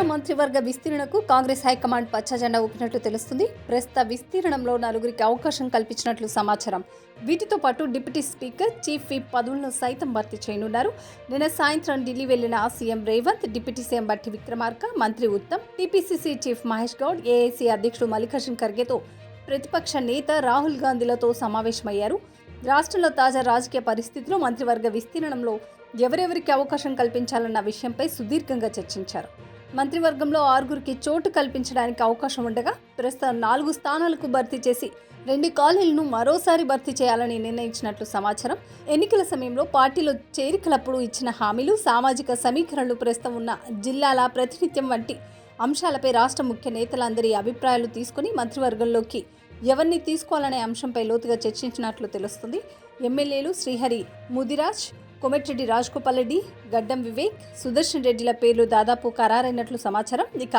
రాష్ట్ర మంత్రివర్గ విస్తీర్ణకు కాంగ్రెస్ హైకమాండ్ పచ్చజెండా ఊపినట్లు తెలుస్తుంది. ప్రస్తుత విస్తీర్ణంలో నలుగురికి అవకాశం కల్పించినట్లు సమాచారం. వీటితో పాటు డిప్యూటీ స్పీకర్ చీఫ్ విప్ పదవులను సైతం భర్తీ చేయనున్నారు. నిన్న సాయంత్రం ఢిల్లీ వెళ్ళిన CM Revanth deputy CM Bhatti Vikramarka మంత్రి Uttam T P C C chief Mahesh Goud A I C అధ్యక్షుడు మల్లికార్జున్ ఖర్గేతో ప్రతిపక్ష నేత రాహుల్ గాంధీలతో సమావేశమయ్యారు. రాష్ట్రంలో తాజా రాజకీయ పరిస్థితులు మంత్రివర్గ విస్తీర్ణంలో ఎవరెవరికి అవకాశం కల్పించాలన్న విషయంపై సుదీర్ఘంగా చర్చించారు. మంత్రివర్గంలో ఆరుగురికి చోటు కల్పించడానికి అవకాశం ఉండగా ప్రస్తుతం నాలుగు స్థానాలకు భర్తీ చేసి రెండు కాలనీలను మరోసారి భర్తీ చేయాలని నిర్ణయించినట్లు సమాచారం. ఎన్నికల సమయంలో పార్టీలో చేరికలప్పుడు ఇచ్చిన హామీలు సామాజిక సమీకరణలు ప్రస్తుతం ఉన్న జిల్లాల ప్రాతినిధ్యం వంటి అంశాలపై రాష్ట్ర ముఖ్య నేతలందరి అభిప్రాయాలు తీసుకుని మంత్రివర్గంలోకి ఎవరిని తీసుకోవాలనే అంశంపై లోతుగా చర్చించినట్లు తెలుస్తుంది. ఎమ్మెల్యేలు శ్రీహరి ముదిరాజ్ కొమెట్రెడ్డి రాజ్గోపాల్ రెడ్డి గడ్డం వివేక్ సుదర్శన్ రెడ్డిల పేర్లు దాదాపు ఖరారైనట్లు సమాచారం. ఇక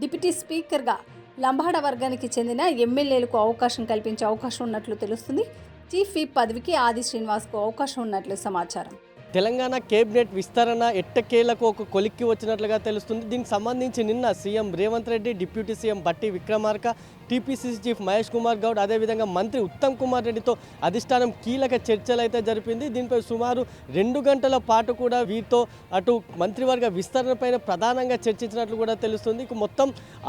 డిప్యూటీ స్పీకర్గా లంబాడ వర్గానికి చెందిన ఎమ్మెల్యేలకు అవకాశం కల్పించే అవకాశం ఉన్నట్లు తెలుస్తుంది. చీఫ్ విప్ పదవికి ఆది శ్రీనివాస్కు అవకాశం ఉన్నట్లు సమాచారం. తెలంగాణ కేబినెట్ విస్తరణ ఎట్టకేలకు ఒక కొలిక్కి వచ్చినట్లుగా తెలుస్తుంది. దీనికి సంబంధించి నిన్న C M Revanth Reddy deputy C M Bhatti Vikramarka T P C C chief Mahesh Kumar Goud అదేవిధంగా మంత్రి ఉత్తమ్ కుమార్ రెడ్డితో అధిష్టానం కీలక చర్చలు అయితే జరిపింది. దీనిపై సుమారు రెండు గంటల పాటు కూడా వీరితో అటు మంత్రివర్గ విస్తరణపైన ప్రధానంగా చర్చించినట్లు కూడా తెలుస్తుంది. ఇక మొత్తం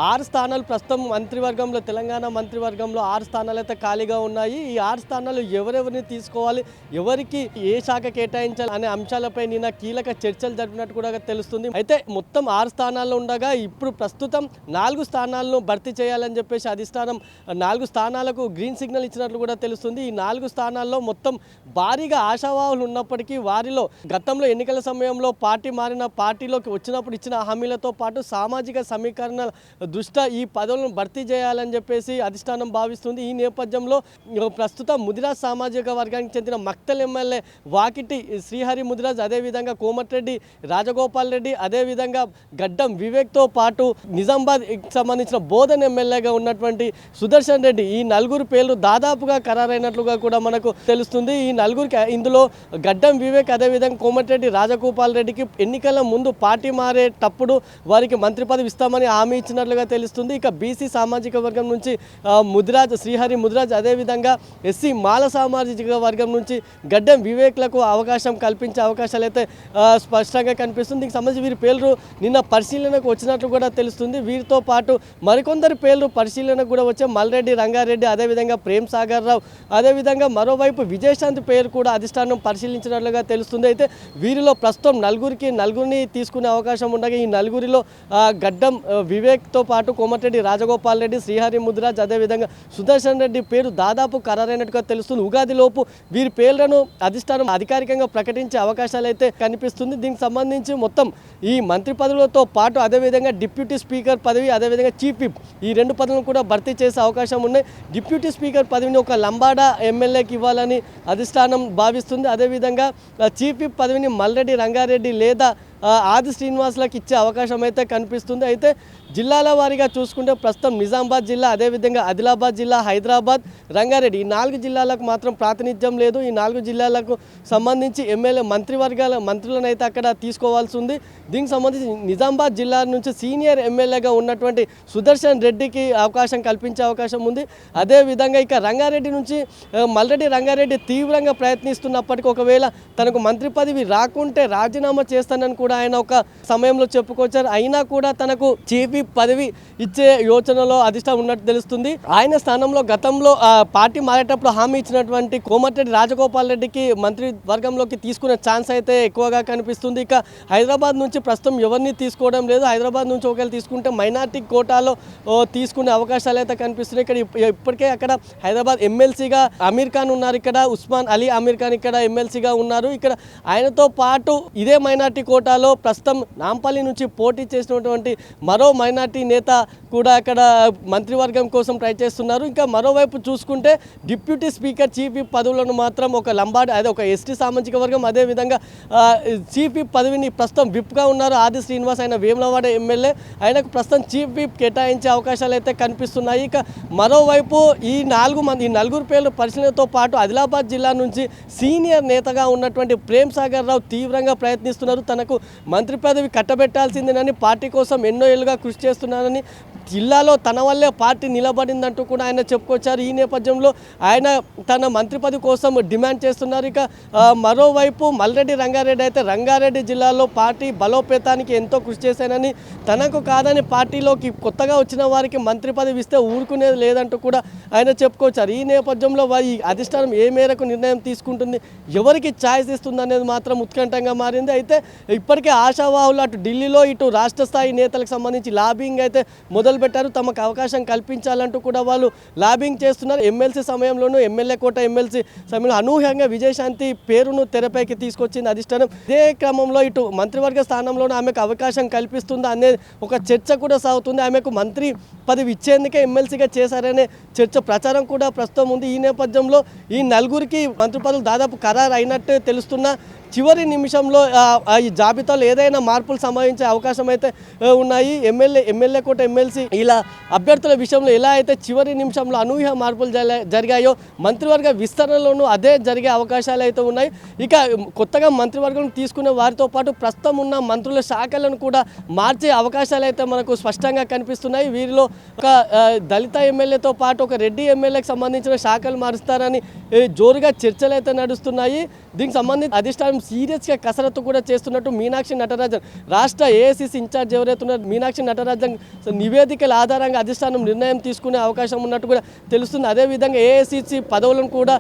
ఆరు స్థానాలు ప్రస్తుతం మంత్రివర్గంలో తెలంగాణ మంత్రివర్గంలో ఆరు స్థానాలు అయితే ఖాళీగా ఉన్నాయి. ఈ ఆరు స్థానాలు ఎవరెవరిని తీసుకోవాలి? ఎవరికి ఏ శాఖ కేటాయించాలి? అనే అంశాలపై నిన్న కీలక చర్చలు జరిపినట్టు కూడా తెలుస్తుంది. అయితే మొత్తం ఆరు స్థానాల్లో ఉండగా ఇప్పుడు ప్రస్తుతం నాలుగు స్థానాలను భర్తీ చేయాలని చెప్పేసి అధిష్టానం నాలుగు స్థానాలకు గ్రీన్ సిగ్నల్ ఇచ్చినట్లు కూడా తెలుస్తుంది. ఈ నాలుగు స్థానాల్లో మొత్తం భారీగా ఆశావాహులు ఉన్నప్పటికీ వారిలో గతంలో ఎన్నికల సమయంలో పార్టీ మారిన పార్టీలోకి వచ్చినప్పుడు ఇచ్చిన హామీలతో పాటు సామాజిక సమీకరణ దృష్ట్యా ఈ పదవులను భర్తీ చేయాలని చెప్పేసి అధిష్టానం భావిస్తుంది. ఈ నేపథ్యంలో ప్రస్తుతం ముదిరాజ్ సామాజిక వర్గానికి చెందిన మక్తల్ ఎమ్మెల్యే వాకిటి శ్రీహరి ముదిరాజ్ అదేవిధంగా కోమటిరెడ్డి రాజగోపాల్ రెడ్డి అదేవిధంగా గడ్డం వివేక్తో పాటు నిజామాబాద్ సంబంధించిన బోధన్ ఎమ్మెల్యేగా ఉన్నటువంటి సుదర్శన్ రెడ్డి ఈ నలుగురు పేర్లు దాదాపుగా ఖరారైనట్లుగా కూడా మనకు తెలుస్తుంది. ఈ నలుగురికి ఇందులో గడ్డం వివేక్ అదేవిధంగా కోమటిరెడ్డి రాజగోపాల్ రెడ్డికి ఎన్నికల ముందు పార్టీ మారేటప్పుడు వారికి మంత్రి పదవి ఇస్తామని హామీ ఇచ్చినట్లుగా తెలుస్తుంది. ఇక బీసీ సామాజిక వర్గం నుంచి ముదిరాజ్ శ్రీహరి ముదిరాజ్ అదేవిధంగా ఎస్సీ మాల సామాజిక వర్గం నుంచి గడ్డం వివేక్లకు అవకాశం కల్పి కల్పించే అవకాశాలు అయితే స్పష్టంగా కనిపిస్తుంది. దీనికి సంబంధించి వీరి పేర్లు నిన్న పరిశీలనకు వచ్చినట్లు కూడా తెలుస్తుంది. వీరితో పాటు మరికొందరి పేర్లు పరిశీలనకు కూడా వచ్చే మల్రెడ్డి రంగారెడ్డి అదేవిధంగా ప్రేమ్ సాగర్ రావు అదేవిధంగా మరోవైపు విజయశాంతి పేరు కూడా అధిష్టానం పరిశీలించినట్లుగా తెలుస్తుంది. అయితే వీరిలో ప్రస్తుతం నలుగురికి నలుగురిని తీసుకునే అవకాశం ఉండగా ఈ నలుగురిలో గడ్డం వివేక్తో పాటు కోమటిరెడ్డి రాజగోపాల్ రెడ్డి శ్రీహరి ముదిరాజ్ అదేవిధంగా సుదర్శన్ రెడ్డి పేరు దాదాపు ఖరారైనట్టుగా తెలుస్తుంది. ఉగాది లోపు వీరి పేర్లను అధిష్టానం అధికారికంగా ప్రకటించే అవకాశాలు అయితే కనిపిస్తుంది. దీనికి సంబంధించి మొత్తం ఈ మంత్రి పదవులతో పాటు అదేవిధంగా డిప్యూటీ స్పీకర్ పదవి అదేవిధంగా చీఫ్ విప్ ఈ రెండు పదవులను కూడా భర్తీ చేసే అవకాశం ఉన్నాయి. డిప్యూటీ స్పీకర్ పదవిని ఒక లంబాడా ఎమ్మెల్యేకి ఇవ్వాలని అధిష్టానం భావిస్తుంది. అదేవిధంగా చీఫ్ విప్ పదవిని మల్రెడ్డి రంగారెడ్డి లేదా ఆది శ్రీనివాసులకు ఇచ్చే అవకాశం అయితే కనిపిస్తుంది. అయితే జిల్లాల వారీగా చూసుకుంటే ప్రస్తుతం నిజామాబాద్ జిల్లా అదేవిధంగా ఆదిలాబాద్ జిల్లా హైదరాబాద్ రంగారెడ్డి ఈ నాలుగు జిల్లాలకు మాత్రం ప్రాతినిధ్యం లేదు. ఈ నాలుగు జిల్లాలకు సంబంధించి ఎమ్మెల్యే మంత్రివర్గాల మంత్రులను అయితే అక్కడ తీసుకోవాల్సి ఉంది. దీనికి సంబంధించి నిజామాబాద్ జిల్లా నుంచి సీనియర్ ఎమ్మెల్యేగా ఉన్నటువంటి సుదర్శన్ రెడ్డికి అవకాశం కల్పించే అవకాశం ఉంది. అదేవిధంగా ఇక రంగారెడ్డి నుంచి మల్రెడ్డి రంగారెడ్డి తీవ్రంగా ప్రయత్నిస్తున్నప్పటికీ ఒకవేళ తనకు మంత్రి పదవి రాకుంటే రాజీనామా చేస్తానని కూడా ఆయన ఒక సమయంలో చెప్పుకొచ్చారు. అయినా కూడా తనకు చీఫ్ పదవి ఇచ్చే యోచనలో అధిష్టానం ఉన్నట్టు తెలుస్తుంది. ఆయన స్థానంలో గతంలో పార్టీ మారేటప్పుడు హామీ ఇచ్చినటువంటి కోమటిరెడ్డి రాజగోపాల్ రెడ్డికి మంత్రి వర్గంలోకి తీసుకునే ఛాన్స్ అయితే ఎక్కువగా కనిపిస్తుంది. ఇక హైదరాబాద్ నుంచి ప్రస్తుతం ఎవరిని తీసుకోవడం లేదు. హైదరాబాద్ నుంచి ఒకవేళ తీసుకుంటే మైనార్టీ కోటాలో తీసుకునే అవకాశాలు అయితే కనిపిస్తున్నాయి. ఇక్కడ ఇప్పటికే అక్కడ హైదరాబాద్ ఎమ్మెల్సీగా అమీర్ ఖాన్ ఉన్నారు. ఇక్కడ ఉస్మాన్ అలీ అమీర్ ఖాన్ ఇక్కడ ఎమ్మెల్సీగా ఉన్నారు. ఇక్కడ ఆయనతో పాటు ఇదే మైనార్టీ జిల్లాలో ప్రస్తుతం నాంపల్లి నుంచి పోటీ చేసినటువంటి మరో మైనార్టీ నేత కూడా అక్కడ మంత్రివర్గం కోసం ట్రై చేస్తున్నారు. ఇంకా మరోవైపు చూసుకుంటే డిప్యూటీ స్పీకర్ చీఫ్ విప్ పదవులను మాత్రం ఒక లంబాడి అదే ఒక ఎస్టీ సామాజిక వర్గం అదేవిధంగా చీఫ్ విప్ పదవిని ప్రస్తుతం విప్గా ఉన్నారు ఆది శ్రీనివాస్ ఆయన వేములవాడ ఎమ్మెల్యే. ఆయనకు ప్రస్తుతం చీఫ్ విప్ కేటాయించే అవకాశాలు అయితే కనిపిస్తున్నాయి. ఇక మరోవైపు ఈ నాలుగు మంది ఈ నలుగురు పేర్ల పరిశీలనతో పాటు ఆదిలాబాద్ జిల్లా నుంచి సీనియర్ నేతగా ఉన్నటువంటి ప్రేమ్ సాగర్ రావు తీవ్రంగా ప్రయత్నిస్తున్నారు. తనకు మంత్రి పదవి కట్టబెట్టాల్సిందేనని పార్టీ కోసం ఎన్నో ఏళ్ళుగా కృషి చేస్తున్నానని జిల్లాలో తన వల్లే పార్టీ నిలబడిందంటూ కూడా ఆయన చెప్పుకొచ్చారు. ఈ నేపథ్యంలో ఆయన తన మంత్రి పదవి కోసం డిమాండ్ చేస్తున్నారు. ఇక మరోవైపు మల్రెడ్డి రంగారెడ్డి అయితే రంగారెడ్డి జిల్లాలో పార్టీ బలోపేతానికి ఎంతో కృషి చేశానని తనకు కాదని పార్టీలోకి కొత్తగా వచ్చిన వారికి మంత్రి పదవి ఇస్తే ఊరుకునేది లేదంటూ కూడా ఆయన చెప్పుకొచ్చారు. ఈ నేపథ్యంలో ఈ అధిష్టానం ఏ మేరకు నిర్ణయం తీసుకుంటుంది ఎవరికి ఛాయిస్ ఇస్తుంది అనేది మాత్రం ఉత్కంఠంగా మారింది. అయితే ఇప్పటికే ఆశావాహులు అటు ఢిల్లీలో ఇటు రాష్ట్ర స్థాయి నేతలకు సంబంధించి లాబింగ్ అయితే మొదలు మొదలుపెట్టారు తమకు అవకాశం కల్పించాలంటూ కూడా వాళ్ళు లాబింగ్ చేస్తున్నారు. ఎమ్మెల్సీ సమయంలోనూ ఎమ్మెల్యే కోట ఎమ్మెల్సీ సమయంలో అనూహ్యంగా విజయశాంతి పేరును తెరపైకి తీసుకొచ్చింది అధిష్టానం. ఇదే క్రమంలో ఇటు మంత్రివర్గ స్థానంలోనూ ఆమెకు అవకాశం కల్పిస్తుందా అనే ఒక చర్చ కూడా సాగుతుంది. ఆమెకు మంత్రి పదవి ఇచ్చేందుకే ఎమ్మెల్సీగా చేశారనే చర్చ ప్రచారం కూడా ప్రస్తుతం ఉంది. ఈ నేపథ్యంలో ఈ నలుగురికి మంత్రి పదవులు దాదాపు ఖరారు అయినట్టే తెలుస్తున్న. చివరి నిమిషంలో ఈ జాబితాలో ఏదైనా మార్పులు సంభవించే అవకాశం అయితే ఉన్నాయి. ఎమ్మెల్యే ఎమ్మెల్యే కోట ఎమ్మెల్సీ ఇలా అభ్యర్థుల విషయంలో ఎలా అయితే చివరి నిమిషంలో అనూహ్య మార్పులు జరిగాయో మంత్రివర్గ విస్తరణలోనూ అదే జరిగే అవకాశాలు అయితే ఉన్నాయి. ఇక కొత్తగా మంత్రివర్గం తీసుకునే వారితో పాటు ప్రస్తుతం ఉన్న మంత్రుల శాఖలను కూడా మార్చే అవకాశాలు అయితే మనకు స్పష్టంగా కనిపిస్తున్నాయి. వీరిలో ఒక దళిత ఎమ్మెల్యేతో పాటు ఒక రెడ్డి ఎమ్మెల్యేకి సంబంధించిన శాఖలు మారుస్తారని జోరుగా చర్చలు అయితే నడుస్తున్నాయి. దీనికి సంబంధించి అధిష్టానం సీరియస్గా కసరత్తు కూడా చేస్తున్నట్టు మీనాక్షి నటరాజన్ రాష్ట్ర ఏఐసిసి ఇన్ఛార్జ్ ఎవరైతే మీనాక్షి నటరాజన్ నివేదికల ఆధారంగా అధిష్టానం నిర్ణయం తీసుకునే అవకాశం ఉన్నట్టు కూడా తెలుస్తుంది. అదేవిధంగా ఏఐసిసి పదవులను కూడా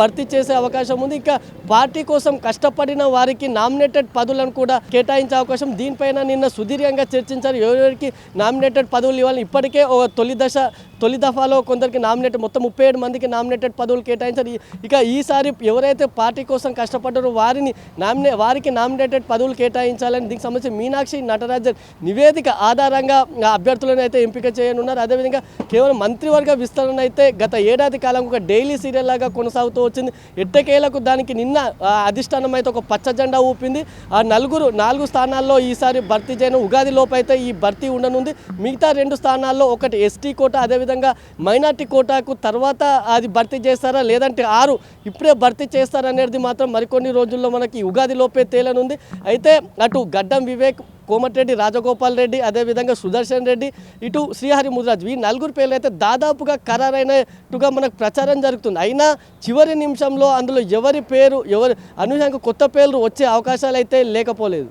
భర్తీ చేసే అవకాశం ఉంది. ఇంకా పార్టీ కోసం కష్టపడిన వారికి నామినేటెడ్ పదవులను కూడా కేటాయించే అవకాశం దీనిపైన నిన్న సుదీర్ఘంగా చర్చించారు. ఎవరెవరికి నామినేటెడ్ పదవులు ఇవ్వాలని ఇప్పటికే ఒక తొలి దశ తొలి దఫాలో కొందరికి నామినేటెడ్ మొత్తం ముప్పై ఏడు మందికి నామినేటెడ్ పదవులు కేటాయించారు. ఇక ఈసారి ఎవరైతే పార్టీ కోసం కష్టపడ్డారో వారిని నామినే వారికి నామినేటెడ్ పదవులు కేటాయించాలని దీనికి సంబంధించి మీనాక్షి నటరాజన్ నివేదిక ఆధారంగా అభ్యర్థులను అయితే ఎంపిక చేయనున్నారు. అదేవిధంగా కేవలం మంత్రివర్గ విస్తరణ అయితే గత ఏడాది కాలం ఒక డైలీ సీరియల్ లాగా కొనసాగుతూ వచ్చింది. ఎట్టకేలకు దానికి నిన్న అధిష్టానం అయితే ఒక పచ్చ జెండా ఊపింది. ఆ నలుగురు నాలుగు స్థానాల్లో ఈసారి భర్తీ చేయను. ఉగాది లోపు అయితే ఈ భర్తీ ఉండనుంది. మిగతా రెండు స్థానాల్లో ఒకటి ఎస్టీ కోట అదేవిధంగా మైనార్టీ కోటాకు తర్వాత అది భర్తీ చేస్తారా? లేదంటే ఆరు ఇప్పుడే భర్తీ చేస్తారనేది మాత్రం మరికొన్ని రోజుల్లో మనకి ఉగాది లోపే తేలనుంది. అయితే అటు గడ్డం వివేక్ కోమటిరెడ్డి రాజగోపాల్ రెడ్డి అదేవిధంగా సుదర్శన్ రెడ్డి ఇటు శ్రీహరి ముదిరాజ్ ఈ నలుగురు పేర్లు అయితే దాదాపుగా ఖరారైనట్టుగా మనకు ప్రచారం జరుగుతుంది. అయినా చివరి నిమిషంలో అందులో ఎవరి పేరు ఎవరి అనూహ్యంగా కొత్త పేర్లు వచ్చే అవకాశాలు అయితే లేకపోలేదు.